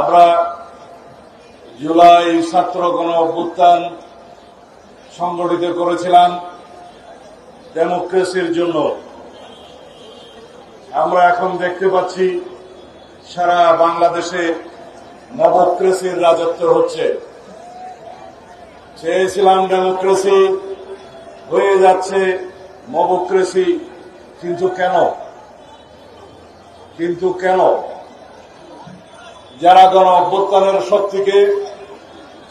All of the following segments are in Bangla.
আমরা জুলাই ছাত্র গণ অভ্যুত্থান সংগঠিত করেছিলাম ডেমোক্রেসির জন্য। আমরা এখন দেখতে পাচ্ছি সারা বাংলাদেশে নবক্রেসির রাজত্ব হচ্ছে। চেয়েছিলাম ডেমোক্রেসি, হয়ে যাচ্ছে মবক্রেসি কিন্তু কেন? কিন্তু কেন? যারা গণ অভ্যুত্থানের শক্তিকে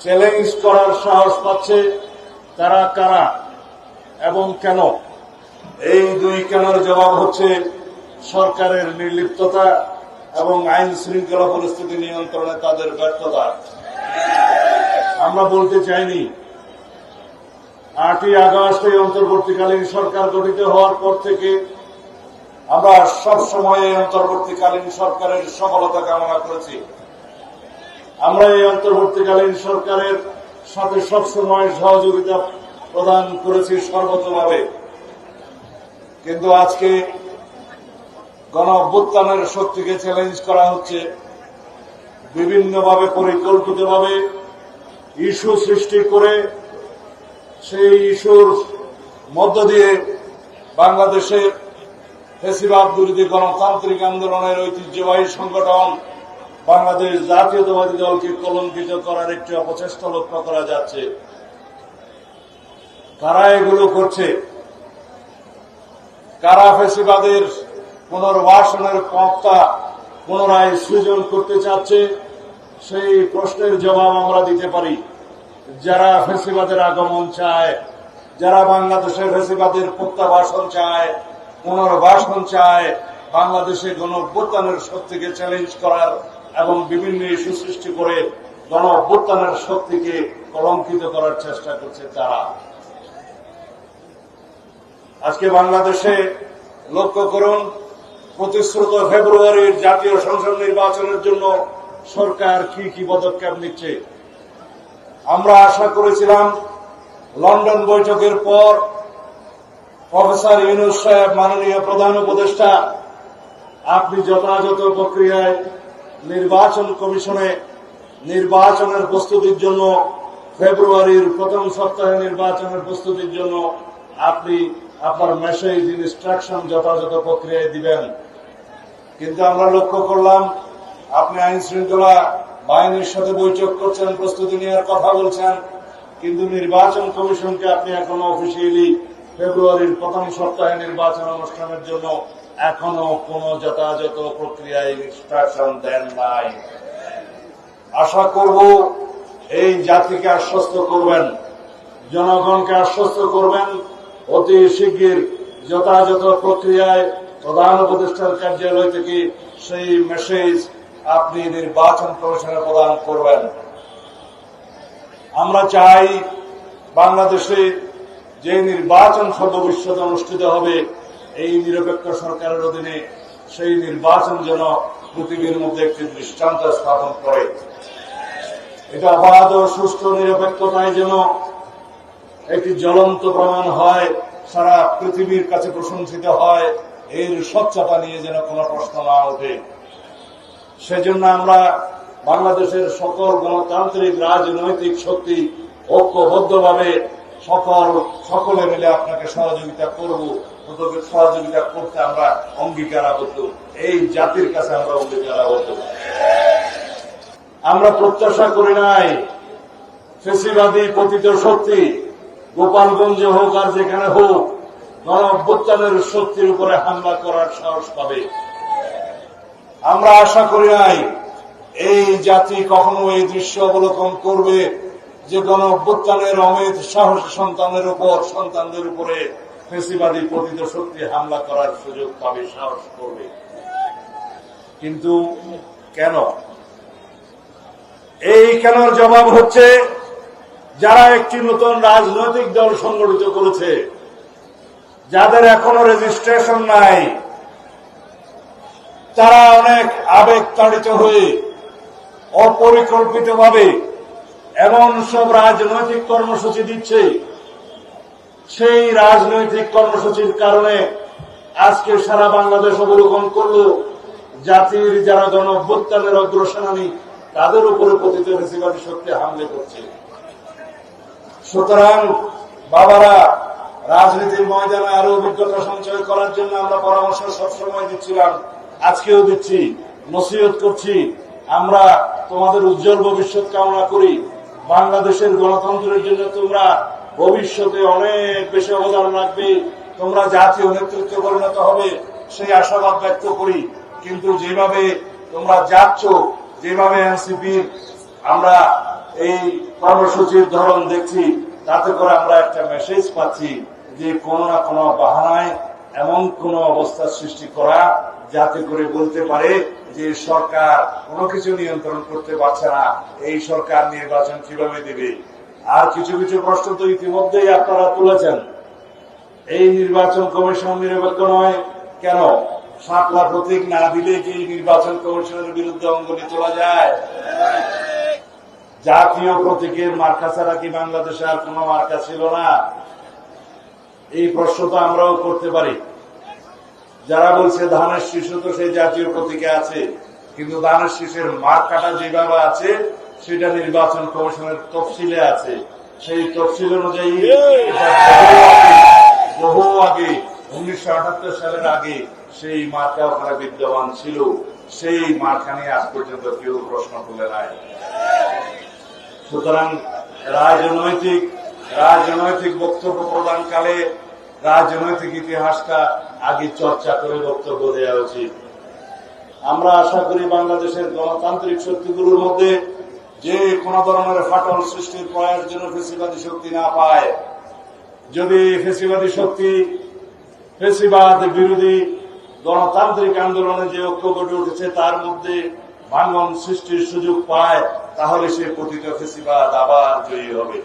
চ্যালেঞ্জ করার সাহস পাচ্ছে, তারা কারা এবং কেন? এই দুই কেনার জবাব হচ্ছে সরকারের নির্লিপ্ততা এবং আইন শৃঙ্খলা পরিস্থিতি নিয়ন্ত্রণে তাদের ব্যর্থতা। আমরা বলতে চাইনি, আটই আগস্ট এই অন্তর্বর্তীকালীন সরকার গঠিত হওয়ার পর থেকে আমরা সব সময় অন্তর্বর্তীকালীন সরকারের সফলতা কামনা করেছি। আমরা এই অন্তর্বর্তীকালীন সরকারের সাথে সবসময় সহযোগিতা প্রদান করেছি সর্বতভাবে কিন্তু আজকে গণ অভ্যুত্থানের শক্তিকে চ্যালেঞ্জ করা হচ্ছে। বিভিন্নভাবে, পরিকল্পিতভাবে ইস্যু সৃষ্টি করে সেই ইস্যুর মধ্য দিয়ে বাংলাদেশে ফেসিবাদ বিরোধী গণতান্ত্রিক আন্দোলনের ঐতিহ্যবাহী সংগঠন বাংলাদেশ জাতীয়তাবাদী দলকে কলঙ্কিত করার একটি অপচেষ্টা লক্ষ্য করা যাচ্ছে। কারা এগুলো করছে? কারা ফেসিবাদের পুনর্বাসনের পথটা পুনরায় সৃজন করতে চাচ্ছে? সেই প্রশ্নের জবাব আমরা দিতে পারি। যারা ফেসিবাদের আগমন চায়, যারা বাংলাদেশের ফেসিবাদের প্রত্যাবাসন চায় পুনর্বাসন চায় বাংলাদেশে গণ অভ্যুত্থানের শক্তিকে চ্যালেঞ্জ করার এবং বিভিন্ন ইস্যু সৃষ্টি করে গণ অভ্যুত্থানের শক্তিকে কলঙ্কিত করার চেষ্টা করছে তারা। আজকে বাংলাদেশে লক্ষ্য করুন, প্রতিশ্রুত ফেব্রুয়ারির জাতীয় সংসদ নির্বাচনের জন্য সরকার কি কি পদক্ষেপ নিচ্ছে? আমরা আশা করেছিলাম, লন্ডন বৈঠকের পর প্রফেসর ইউনুস সাহেব, মাননীয় প্রধান উপদেষ্টা, আপনি যথাযথ প্রক্রিয়ায় নির্বাচন কমিশনে নির্বাচনের প্রস্তুতির জন্য, ফেব্রুয়ারির প্রথম সপ্তাহে নির্বাচনের প্রস্তুতির জন্য আপনি আপনার মেসেজ ইনস্ট্রাকশন যথাযথ প্রক্রিয়ায় দিবেন। কিন্তু আমরা লক্ষ্য করলাম, আপনি আইন শৃঙ্খলা বাহিনীর সাথে বৈঠক করছেন, প্রস্তুতি নেওয়ার কথা বলছেন, কিন্তু নির্বাচন কমিশনকে আপনি এখনও অফিসিয়ালি ফেব্রুয়ারির প্রথম সপ্তাহে নির্বাচন অনুষ্ঠানের জন্য এখনও কোন যথাযথ প্রক্রিয়ায় ইনস্ট্রাকশন দেন নাই। আশা করব এই জাতিকে আশ্বস্ত করবেন, জনগণকে আশ্বস্ত করবেন, অতি শিগগির যথাযথ প্রক্রিয়ায় প্রধান উপদেষ্টার কার্যালয় থেকে সেই মেসেজ আপনি নির্বাচন কমিশনে প্রদান করবেন। আমরা চাই বাংলাদেশে যে নির্বাচন সর্ববিশ্বতে অনুষ্ঠিত হবে, এই নিরপেক্ষ সরকারের অধীনে সেই নির্বাচন যেন পৃথিবীর মধ্যে একটি দৃষ্টান্ত স্থাপন করে। এটা অবাধ ও সুষ্ঠু নিরপেক্ষতায় যেন একটি জ্বলন্ত প্রমাণ হয়, সারা পৃথিবীর কাছে প্রশংসিত হয়, এর স্বচ্ছতা নিয়ে যেন কোনো প্রশ্ন না ওঠে। সেজন্য আমরা বাংলাদেশের সকল গণতান্ত্রিক, রাজনৈতিক শক্তি ঐক্যবদ্ধভাবে সকল, সকলে মিলে আপনাকে সহযোগিতা করব তোদের সহযোগিতা করতে আমরা অঙ্গীকার আবদ্ধ এই জাতির কাছে আমরা অঙ্গীকার আবদ্ধ আমরা প্রত্যাশা করি নাই, ফেসিবাদী পতিত শক্তি, গোপালগঞ্জে হোক আর যেখানে হোক গণ অভ্যুত্থানের শক্তির উপরে হামলা করার সাহস পাবে। আমরা আশা করি নাই, এই জাতি কখনো এই দৃশ্য অবলোকন করবে যে গণ অভ্যুত্থানের অমিত সাহসী সন্তানের উপর, সন্তানদের উপরে ফেসিবাদী পতিত শক্তি হামলা করার সুযোগ পাবে, সাহস করবে। কিন্তু কেন? এই কেনর জবাব হচ্ছে, যারা একটি নতুন রাজনৈতিক দল সংগঠিত করেছে, যাদের এখনও রেজিস্ট্রেশন নাই, তারা অনেক আবেগ তাড়িত হয়ে অপরিকল্পিতভাবে এমন সব রাজনৈতিক কর্মসূচি দিচ্ছে। সেই রাজনৈতিক কর্মসূচির কারণে আজকে সারা বাংলাদেশ অবলোকন করল, জাতির যারা গণ অভ্যুত্থানের অগ্রসেনানী, তাদের উপরে পতিত ফেসিবাদী শক্তি হামলে করছে। সুতরাং, বাবারা, রাজনীতির ময়দানে আরও অভিজ্ঞতা সঞ্চয় করার জন্য আমরা পরামর্শ সবসময় দিচ্ছিলাম, আজকেও দিচ্ছি, নসিহত করছি। আমরা তোমাদের উজ্জ্বল ভবিষ্যৎ কামনা করি। বাংলাদেশের গণতন্ত্রের জন্য তোমরা ভবিষ্যতে অনেক বেশি অবদান রাখবে। তোমরা জাতীয় নেতৃত্ব পরিণত হবে, সেই আশাবাদ ব্যক্ত করি। কিন্তু যেভাবে তোমরা যাচ্ছ, যেভাবে এনসিপির আমরা এই কর্মসূচির ধরন দেখছি, তাতে করে আমরা একটা মেসেজ পাচ্ছি যে কোন না কোনো বাহানায় এমন কোন অবস্থার সৃষ্টি করা যাতে করে বলতে পারে যে সরকার কোনো কিছু নিয়ন্ত্রণ করতে পারছে না, এই সরকার নির্বাচন কীভাবে দিবে? আর কিছু কিছু প্রশ্ন তো ইতিমধ্যেই আপনারা তুলেছেন। এই নির্বাচন কমিশন নিরপেক্ষ নয়। কেন? সাতলা প্রতীক না দিলে কি নির্বাচন কমিশনের বিরুদ্ধে অঙ্গনি তোলা যায়? জাতীয় প্রতীকের মার্কা ছাড়া কি বাংলাদেশে আর কোন মার্কা ছিল না? এই প্রশ্ন তো আমরাও করতে পারি। যারা বলছে ধানের শিশু তো সেই জাতীয় প্রতীকে আছে কিন্তু ধানের শীষের মার্কাটা যেভাবে আছে সেটা নির্বাচন কমিশনের তফসিলে আছে। সেই তফসিল অনুযায়ী বহু আগে উনিশশো আটাত্তর সালের আগে সেই মার্কা ওখানে বিদ্যমান ছিল। সেই মার্কা নিয়ে আজ পর্যন্ত কেউ প্রশ্ন তুলে নাই। সুতরাং রাজনৈতিক রাজনৈতিক বক্তব্য প্রদানকালে রাজনৈতিক ইতিহাসটা আগে চর্চা করে বক্তব্য দেওয়া উচিত। আমরা আশা করি বাংলাদেশের গণতান্ত্রিক শক্তিগুলোর মধ্যে যে কোন ধরনের ফাটল সৃষ্টির প্রয়াস যেন ফেসিবাদী শক্তি না পায়। যদি ফেসিবাদী শক্তি, ফেসিবাদ বিরোধী গণতান্ত্রিক আন্দোলনে যে ঐক্য গড়ে উঠেছে, তার মধ্যে ভাঙন সৃষ্টির সুযোগ পায়, তাহলে সে প্রতিটা ফেসিবাদ আবার জয়ী হবে।